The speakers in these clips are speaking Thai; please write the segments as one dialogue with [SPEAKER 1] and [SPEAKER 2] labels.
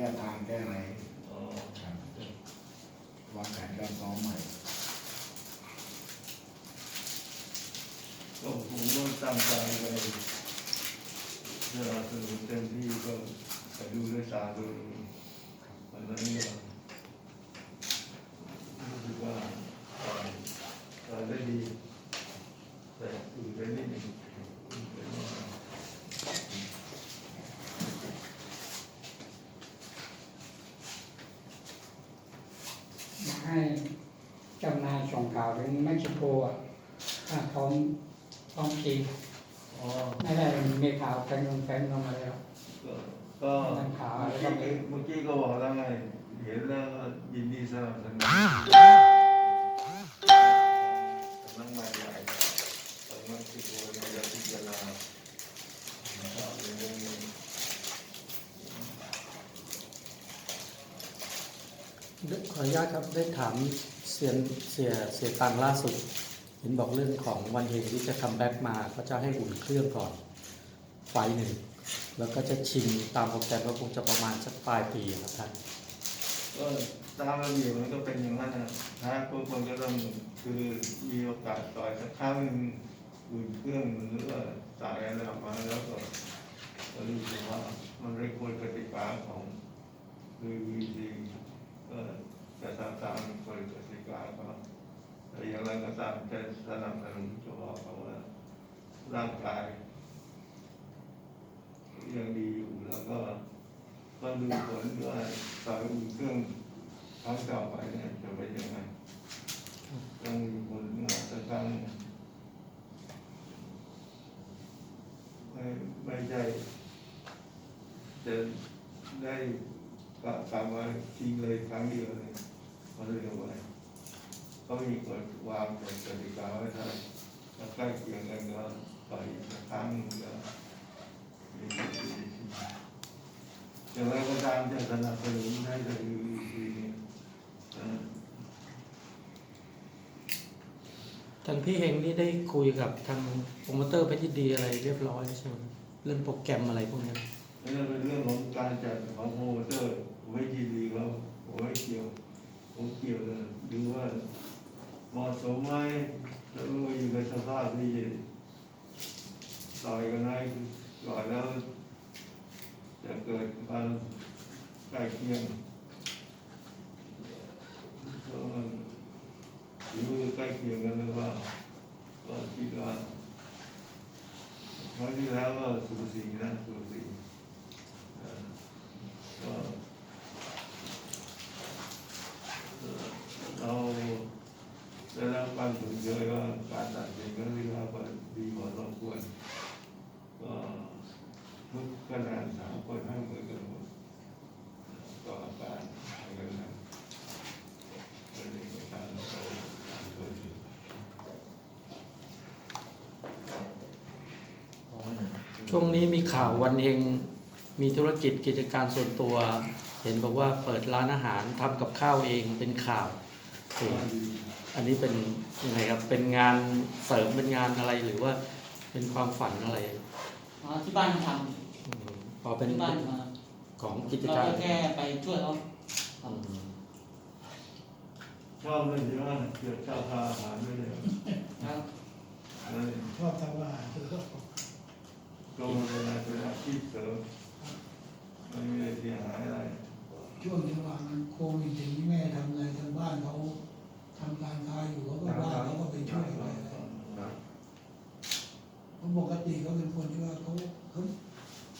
[SPEAKER 1] ก้ทางแก้อะไร
[SPEAKER 2] อ๋อ
[SPEAKER 1] ครับวางแผนการซ้อมใหม่
[SPEAKER 2] ก็ผมก็ตั้งใจไปสนับสนุนเต็มที่ก็ไปดูด้วยตาตัวเองวันนั้นก็รู้สึกว่าต่อยต่อยได้ดี แต่อื่นไปนิดหนึ่งอื่นไปนิดหนึ่ง
[SPEAKER 3] ให้เจ้านายส่งข่าวถึงเม็กซิ โกอะถ้าพร้อมพร้อมจริง
[SPEAKER 2] อ๋อ
[SPEAKER 3] ไม่ได้มีข่าวแฟนลงแฟนลงมาแล้ว
[SPEAKER 2] ก็ก็
[SPEAKER 3] ทำข่าว
[SPEAKER 2] เมื่
[SPEAKER 3] แล้
[SPEAKER 2] อ
[SPEAKER 3] วก็
[SPEAKER 2] กี้
[SPEAKER 3] มี
[SPEAKER 2] เมื่อกี้ก็บอกแล้วไงเห็นแล้วก็ยินดีสนับสนุนกำลังมาใหญ่กำลังคิดว่าจะพิจารณาครับในเรื่องนี้
[SPEAKER 4] ขออนุญาตครับได้ถามเสียเสียเสียตังล่าสุดเห็นบอกเรื่องของวันเฮงที่จะคัมแบ็กมาก็จะให้อุ่นเครื่องก่อนไฟหนึ่ง แล้วก็จะชิงตามโปรแกรมก็คงจะประมาณสักปลายปีครับท่าน
[SPEAKER 2] ก็ตามระเบียบมันก็เป็นอย่างนั้นนะถ้าพวกคนก็ต้องคือมีโอกาสต่อยสักครั้งหนึ่งอุ่นเครื่องหรือว่าจ่ายอะไรออกมาแล้วก็ก็รู้สึกว่ามันไม่ควรกติกาของคือวีซีก็จะตามตามกฎกติ กาก็แต่อย่างไรก็ตามจะสนับสนุนจะบอกเขาว่าร่างกาย ยังดีอยู่แล้วก็ก็ดูผลด้ว่าสายอุ่นเครื่องครั้งต่อไปเนี่ยจะเป็นยังไงต้องมีผลงานสักครั้งไม่ไม่ใช่จะได้กลับมาทิ้งเลยครั้งเดียวเลยมันเร็วไป ก็มีกฎวางกฎกติกาไว้ถ้าถ้าใกล้เคียงกันก็ไปอีกสักครั้งหนึ่งก็อย่างไรก็ตามจะสนับสนุนให้กับยูทีนี้
[SPEAKER 4] ทางพี่เฮงนี่ได้คุยกับทางโปรโมเตอร์เพชรยินดีอะไรเรียบร้อยใช่ไหมเรื่องโปรแกรมอะไรพวกนี้
[SPEAKER 2] นั่นเป็นเรื่องของการจัดของโปรโมเตอร์ผมไม่ยินดีเขาผมไม่เกี่ยวผมเกี่ยวเลยดูว่า เหมาะสมไหมแล้วก็อยู่ในสภาพที่ต่อยกันได้ก่อนแล้วจะเกิดการใกล้เคียงก็หรือใกล้เคียงกันหรือเปล่าก็คิดว่าครั้งที่แล้วก็สูสีนะสูสีเอ่อก็เอ่อเรา ได้รับความสนใจว่าการตัดสินครั้งที่แล้วก็ดีพอสมควรก็ทุกคะแนนสามคนให้เหมือนกันหมดต่อการให้กันนะเป็นเอกสารเราเปิดอยู่
[SPEAKER 4] ช่วงนี้มีข่าววันเฮงมีธุรกิจกิจการส่วนตัว เห็นบอกว่าเปิดร้านอาหารทำกับข้าวเองเป็นข่าวเห็น อันนี้เป็นยังไงครับเป็นงานเสริมเป็นงานอะไรหรือว่าเป็นความฝันอะไร
[SPEAKER 5] อ๋อที่บ้านท
[SPEAKER 4] อืมพอำเป็น
[SPEAKER 5] ที่บ้านมา
[SPEAKER 4] ของกิจ
[SPEAKER 5] เรา
[SPEAKER 4] การ
[SPEAKER 5] ก็แค่ไปช่วยเขา
[SPEAKER 4] อืม
[SPEAKER 2] ชอบเลยใช่ไหมเกี่ยวชอบทานอาหารด้วยเลย
[SPEAKER 5] ครับ
[SPEAKER 2] เออ
[SPEAKER 6] ชอบทำอาหารคือก็
[SPEAKER 2] ก็มันเป็นอาเป็นอาชีพเสริมไม่มีอะไรเสียหายอะไร
[SPEAKER 6] ช่วงจังหวะมันโควิดอย่างนี้แม่ทำอะไรทางบ้านเขา ทำการค้าอยู่เขาก็ว่างเขาก็ไปช่วยไปอะไร
[SPEAKER 2] ครับ
[SPEAKER 6] เพราะปกติเขาเป็นคนที่ว่าเขาเขา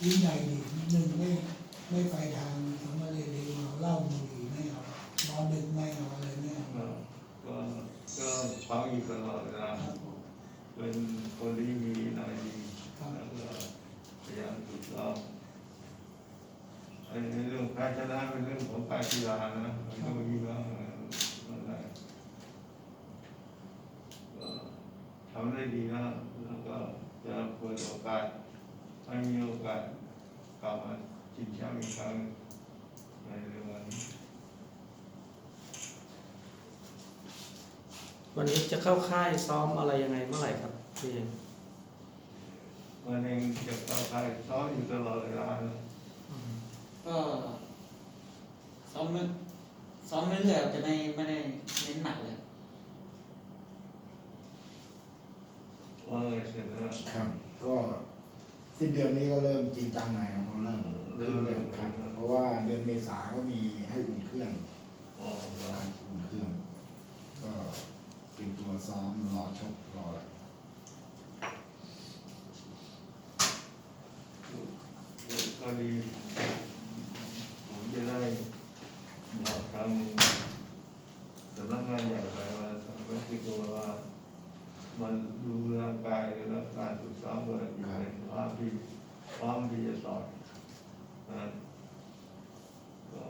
[SPEAKER 6] ยิ่งใหญ่ดีหนึ่งไม่ไม่ไปทางสมเรดีเมาเหล้าบุหรี่ไม่เอานอนดึกไม่เอาอะไรไม่เอา
[SPEAKER 2] ก็ก็ก็ฟังอยู่ตลอดเวลา
[SPEAKER 6] ครับผม
[SPEAKER 2] เป็นคนที่มีวินัยดี
[SPEAKER 6] ครับ
[SPEAKER 2] แล้วก็พยายามฝึกซ้อมไอ้เรื่องแพ้ชนะเป็นเรื่องของการกีฬานะมันก็มีบ้างอะไรก็ ทำได้ดีนะแล้วก็จะเปิดโอกาสให้มีโอกาสกลับมาชิงแชมป์อีกครั้งในเร็ววันนี้
[SPEAKER 4] วันนี้จะเข้าค่ายซ้อมอะไรยังไงเมื่อไหร่ครับพี่เฮง
[SPEAKER 2] วันเองจะเข้าค่ายซ้อมอยู่ตลอดเวลานะ
[SPEAKER 4] อืม
[SPEAKER 5] ก็ไม่ซ้อมเรื่อยๆแต่ไม่ไม่ได้เน้นหนักเลย
[SPEAKER 2] ว่าไงเสร็จแล้ว
[SPEAKER 1] ครับ ก็สิ้นเดือนนี้ก็เริ่มจริงจังหน่อยครับเพราะเริ่มเริ่มเริ่มครับเพราะว่าเดือนเมษาก็มีให้อุ่นเครื่อง
[SPEAKER 2] อ๋อ
[SPEAKER 1] การอุ่นเครื่อง ก็เป็นตัวซ้อมรอชกรออะไร
[SPEAKER 2] ก็ดีผมจะได้บอกทางสำนักงานใหญ่ไปว่าทางเม็กซิโกว่า มันดูร่างกายและการฝึกซ้อมว่าอยู่ในสภาพที่พร้อมที่จะสอนนะก็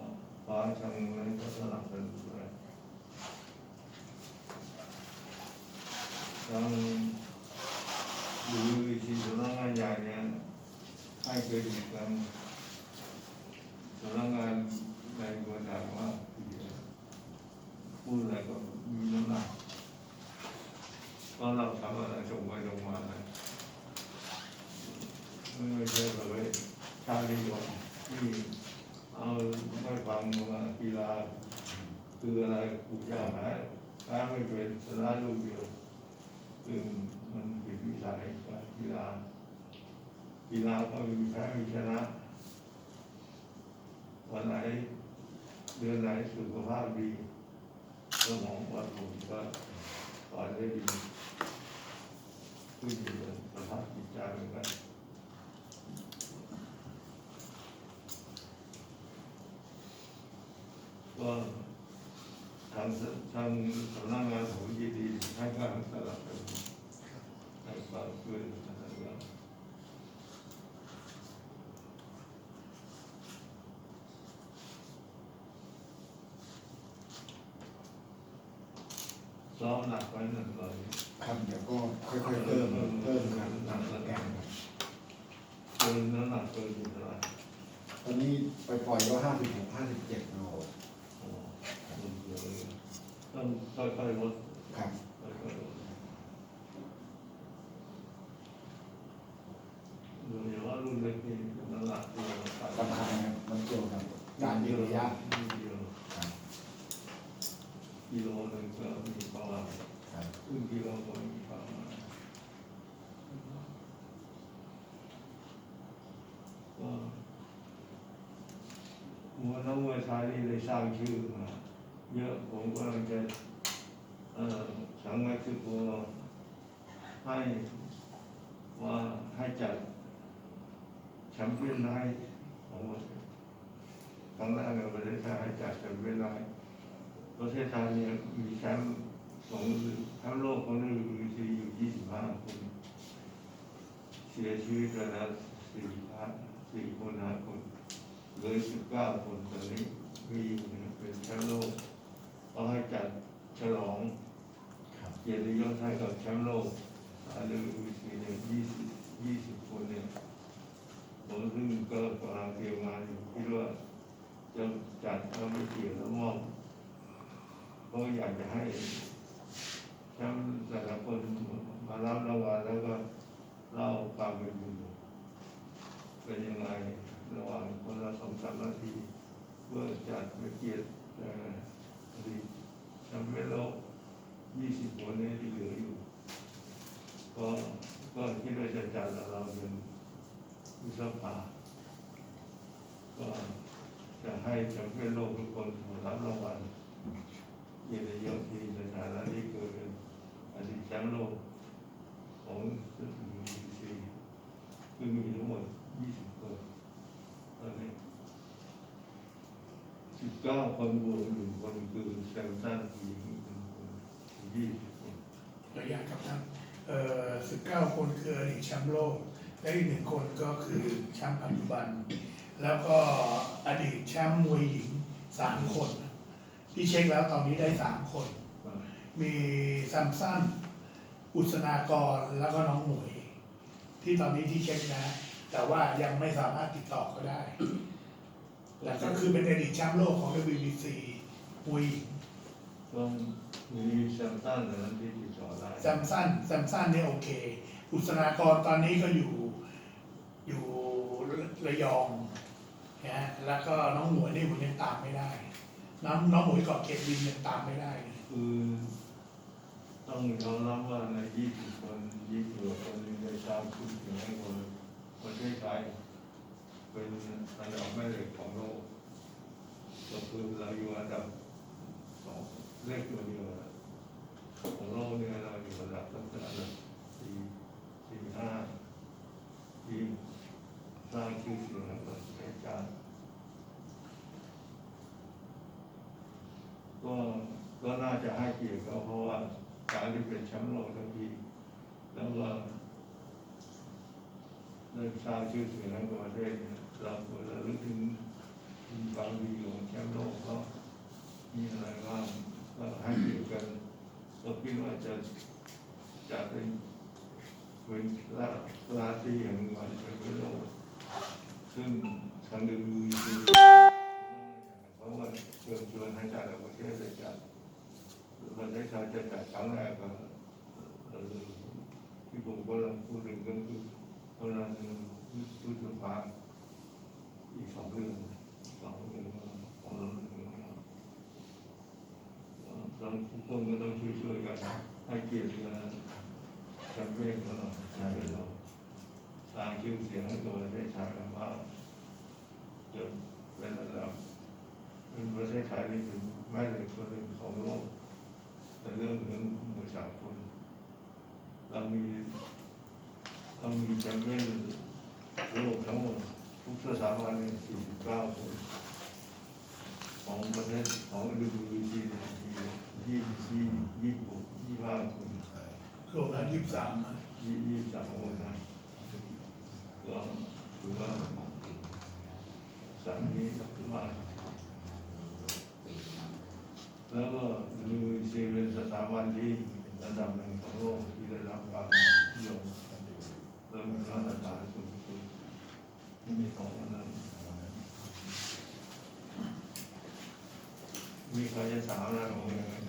[SPEAKER 2] ฟ้าทางนั้นก็สนับสนุนด้วย ทางดูวิธีสำนักงานใหญ่เนี่ยให้เครดิตกันสำนักงานในเมืองไทว่าพูดอะไรก็มีน้ำหนักเพราะเราทำอะไรตรงไปตรงมาไม่ใช่แบบว่าชาลิยมที่เอาไม่ฟังว่ากีฬาคืออะไรกูจะหาหาไม่เป็นสาระลูกเดียว ซึ่งมันผิดวิสัยกีฬากีฬาก็มีแพ้มีชนะวันไหนเดือนไหนสุขภาพดีสมองปลอดโปร่งก็ปล่อได้ดีขึ้นอยู่กับสภาพจิตใจเหมือนกันก็ ทางสทางสำนักงานผมยินดีให้การสลับกันให้ความช่วยเหลือนะครับซ้อมหนักไว้หนึ่งเลย
[SPEAKER 1] ครับเดี๋ยวก็ค่อยๆเพิ่มเพิ่มครับตามโปรแกรมครับ
[SPEAKER 2] เกินน้ำหนักเกินอยู่เท่าไหร่
[SPEAKER 1] ตอนนี้ไปปล่อยก็ห้าสิบหกห้าสิบเจ็ดโล
[SPEAKER 2] โอ้โหเยอะเลย ต้องค่อยๆลด
[SPEAKER 1] ครับ
[SPEAKER 2] ค่อยๆลดโดยเฉพาะรุ่นเล็กนี่น้ำหนักตัวมันต่ำ
[SPEAKER 1] สำคัญนะครับมันเกี่ยวกับการยืนระยะ
[SPEAKER 2] นิดเดียว
[SPEAKER 1] ครับ
[SPEAKER 2] กิโลหนึ่งก็มีประมาณ
[SPEAKER 1] ครับ
[SPEAKER 2] ครึ่งกิโลก็มีประมาณก็มวยนักมวยไทยนี่ได้สร้างชื่อมา เยอะผมก็เลยจะเอ่อสังเม็กซิโกให้ว่าให้จัดแชมเปี้ยนไนท์ของประเทศครั้งแรกในประเทศไทยให้จัดแชมเปี้ยนไนท์ประเทศไทยเนี่ยมีแชมป์ของแชมป์โลกของ WBC อยู่ 25 คน เสียชีวิตไปแล้วสี่ท่านสี่คนห้าคนเหลือสิบเก้าคนตอนนี้มีเป็นแชมป์โลก ต้องให้จัดฉลอง
[SPEAKER 1] ครับ
[SPEAKER 2] เกียรติยศให้กับแชมป์โลกอันนี้วีซีเนี่ยยี่สิบยี่สิบคนเนี่ยผมซึ่งก็กำลังเตรียมงานอยู่คิดว่าจะจัดเอาไปเกี่ยวแล้วมอบเพราะอยากจะให้แชมป์แต่ละคนมารับรางวัลแล้วก็เล่าความเป็นอยู่เป็นยังไงระหว่างคนละสองสามนาทีเพื่อจัดไปเกียรติเอ่ออดีต แชมป์โลกยี่สิบคนนี้ที่เหลืออยู่ ก็ก็คิดว่าจะจัดเราเป็นวิศภาก็จะให้แชมเปี้ยนโลกทุกคนมารับรางวัลเกียรติยศที่ในฐานะที่เคยเป็นอดีตแชมป์โลกของซึ่งมีซีคือมีทั้งหมดยี่สิบคนตอนนี้ สิบเก้าคนบวกหนึ่งคนคือแซมสันผู้หญิงหนึ่งคนยี่สิบคน
[SPEAKER 6] ระยะกับท่านเอ่อ19คนคืออดีตแชมป์โลก และอีกหนึ่งคนก็คือแชมป์ปัจจุบัน แล้วก็อดีตแชมป์มวยหญิงสามคน ที่เช็คแล้วตอนนี้ได้สามคน มีซัมซันอุศนากรแล้วก็น้องหมวย ที่ตอนนี้ที่เช็คนะ แต่ว่ายังไม่สามารถติดต่อเขาได้ แต่ก็คือเป็นอดีตแชมป์โลกของ WBC มวยหญิง
[SPEAKER 2] ต้องมีแซมสันเหล่านั้นที่ติดต่อได้
[SPEAKER 6] แซมซันแซมซันเนี่ยโอเค อุศนากรตอนนี้ก็อยู่อยู่ระยองนะฮะแล้วก็น้องหมวยนี่ผมยังตามไม่ได้ น้ำน้องหมวยเกาะเกตบินยังตามไม่ได้เลย
[SPEAKER 2] คือต้องยอมรับว่าในยี่สิบคนยี่สิบกว่าคนในชาวคุณถึงให้คนประเทศไทย เป็นอันดับแม่เหล็กของโลกก็คือเราอยู่อันดับสองเลขตัวเดียวของโลกเนี่ยเราอยู่อันดับตั้งแต่อันดับสี่สี่ห้าที่สร้างชื่อเสียงให้กับประเทศชาติก็ก็น่าจะให้เกียรติเขาเพราะว่าการที่เป็นแชมป์โลกทั้งทีแล้วก็ได้สร้างชื่อเสียงให้กับประเทศ เราควรจะลึกถึงถึงความดีของแชมป์โลกเขามีอะไรบ้างก็ให้เกี่ยรติกันก็คิดว่าจะจะเป็นเป็นราราตีแห่งวันเป็นโลกซึ่งทางดูดีเพราะว่าเชิญชวนให้จากประเทศเลยจัดประเทศไทยจะจัดครั้งแรกก็เอ่อที่ผมก็ลังพูดถึงก็คือกำลังพูดถึงภาอีกสองเรื่องสองเรื่องของเรา เราทุกก็ต้องช่วยๆกันให้เกียรติกันแชมเปี้ยนของใช่เราสร้างชื่อเสียงให้ตัวประเทศไทยกันว่าจนเป็นระดับเป็นประเทศไทยนี่เป็นแม่เหล็กคนหนึ่งของโลก แต่เรื่องเรื่องมวยสากลเรามีเรามีแชมเปี้ยนโลกทั้งหมดทุกสถาบันเนี่ย49คนของประเทศของดูดีซี ยี่ยี่ยี่หกยี่ห้าคน
[SPEAKER 6] รวมแล้วยี่สิบสาม
[SPEAKER 2] ยี่ยี่สามคนนะก็ถือว่าสามนี้ถือว่าแล้วก็ดูซีเป็นสถาบันที่ระดับหนึ่งของโลกที่ได้รับความนิยมเริ่มเป็นมาตรฐานสูงสุดที่มีของนั้นมีใครจะถามอะผม